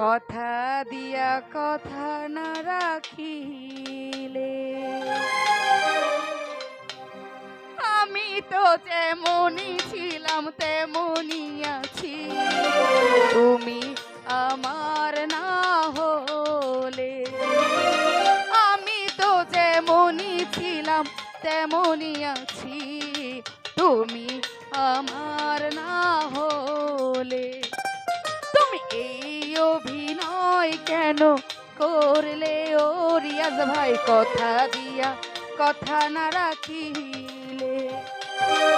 কথা দিয়া কথা না রাখিলে। আমি তো যেমনই ছিলাম তেমনই আছি। তুমি আমার না রিয়াজ কথা দিয়া কথা না রাখিলে।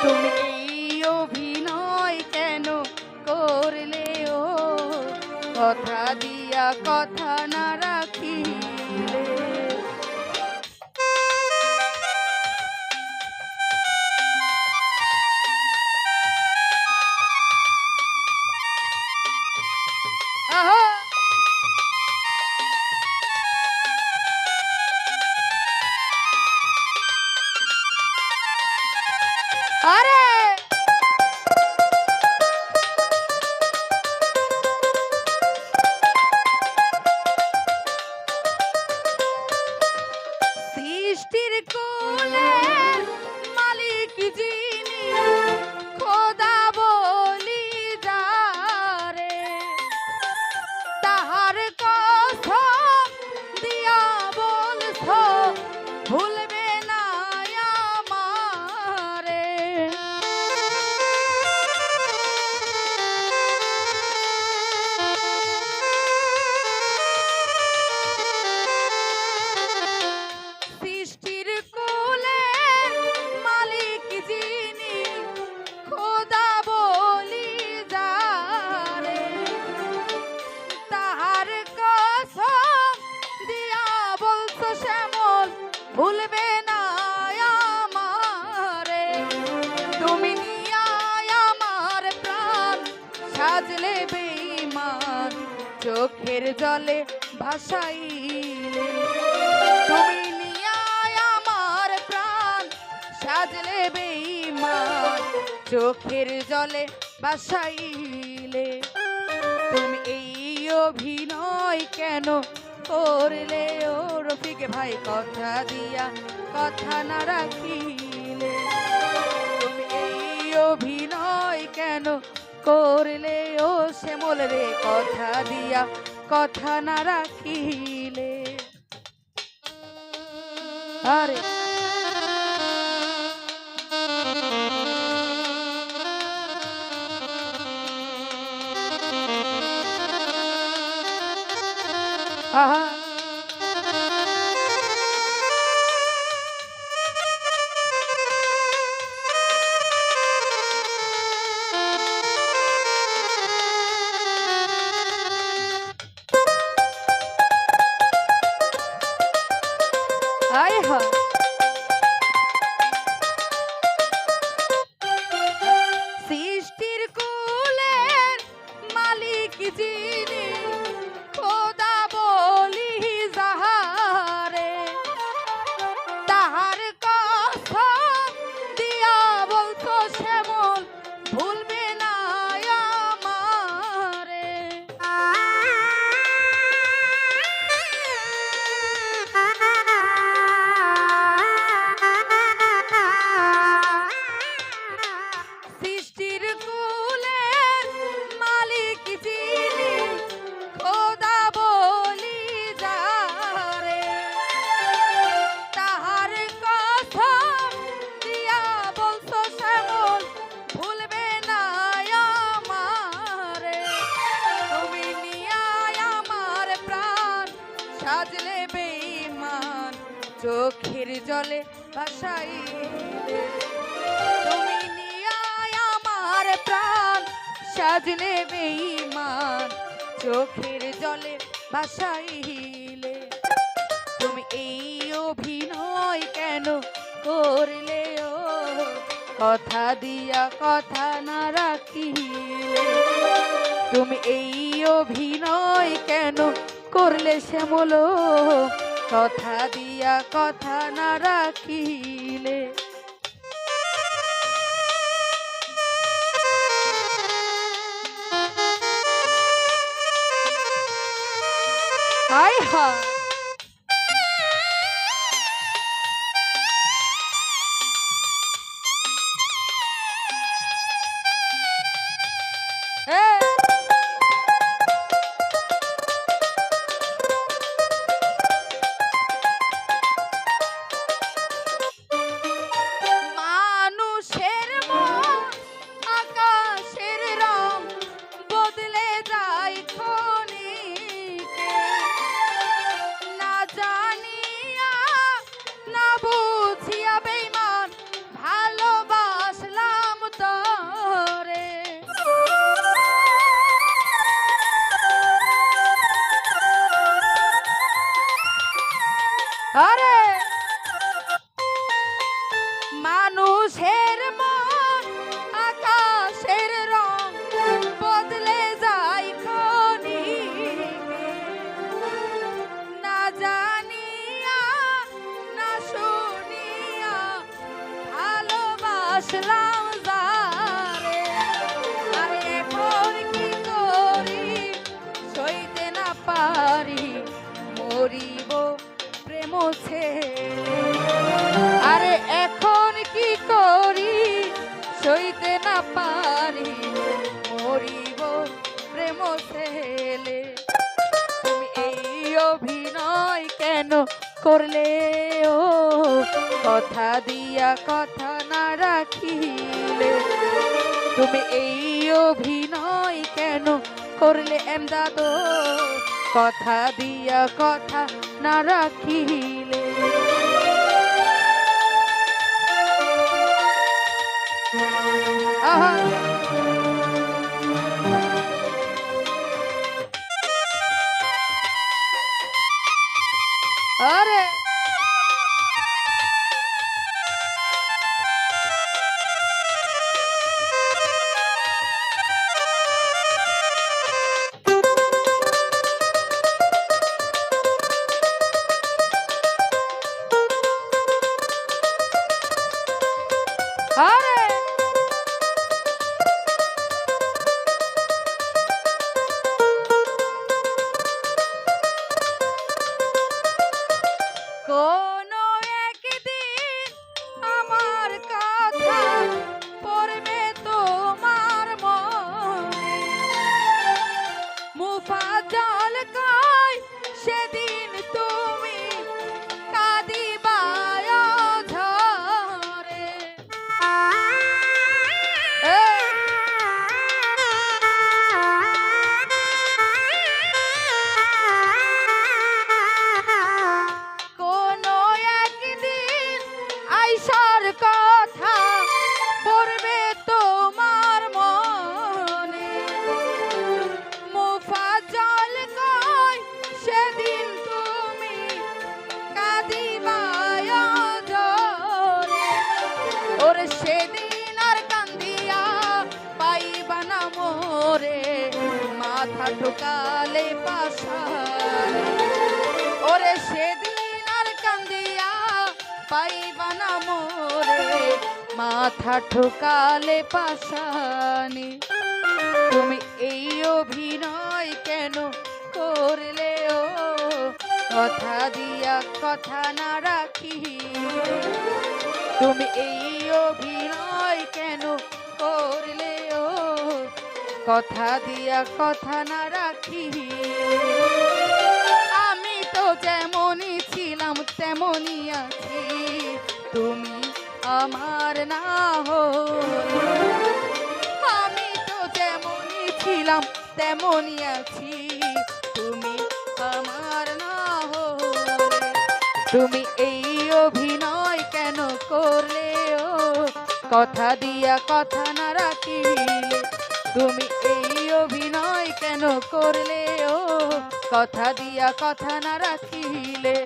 তুমি অভিনয় কেন করলে ও? কথা দিয়া কথা না রাখিলে ভুলবে না আমারে। তুমি নিয়া আমার প্রাণ, সাজলে বেইমান চোখের জলে ভাসাইলে। তুমি নিয়া আমার প্রাণ, সাজলে বেইমান চোখের জলে ভাসাইলে। তুমি এই অভিনয় কেন করলে ও রফিক ভাই কথা দিয়া, কথা না রাখিলে। অভিনয় কেন করলে ও শ্যামল রে? কথা দিয়া, কথা না রাখিলে। আরে আয় হা সাজলে বেইমান চোখের জলে ভাসাইলে তুমি নিয়া আমার প্রাণ, সাজলে বেইমান চোখের জলে ভাসাইলে তুমি এই অভিনয় কেন করলে ও? কথা দিয়া কথা না রাখিলে। তুমি এই অভিনয় কেন করলে শ্যামল কথা দিয়া কথা না রাখিলে। হায় হায় আরে কি করি? সইতে না পারি, মরিব প্রেম আরে এখন কি করি? সইতে না পারি, মরিব প্রেম ছেলে তুমি অভিনয় কেন করলে ও? কথা দিয়া কথা তুমি এই অভিনয় কেন করলে এমদাদ? কথা দিয়া কথা না রাখিলে। আহা! কোনো মাথা ঢুকালে পাশারে ওরে সেদিন আর কান্দিয়া পাইবা না মোরে, মাথা ঠোকালে পাশানি। তুমি এই অভিনয় কেন করলে ও? কথা দিয়া কথা না রাখি। তুমি এই অভিনয় কেন কথা দিয়া কথা না রাখি। আমি তো যেমনই ছিলাম তেমনই আছি। তুমি আমার না হলে আমি তো যেমনই ছিলাম তেমনই আছি। তুমি আমার না হলে তুমি এই অভিনয় কেন করলে ও? কথা দিয়া কথা না রাখিলে তুমি এই অভিনয় কেন করলে? ও, কথা দিয়া কথা না রাখিলে।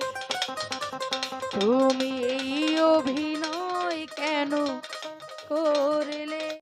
তুমি এই অভিনয় কেন করলে?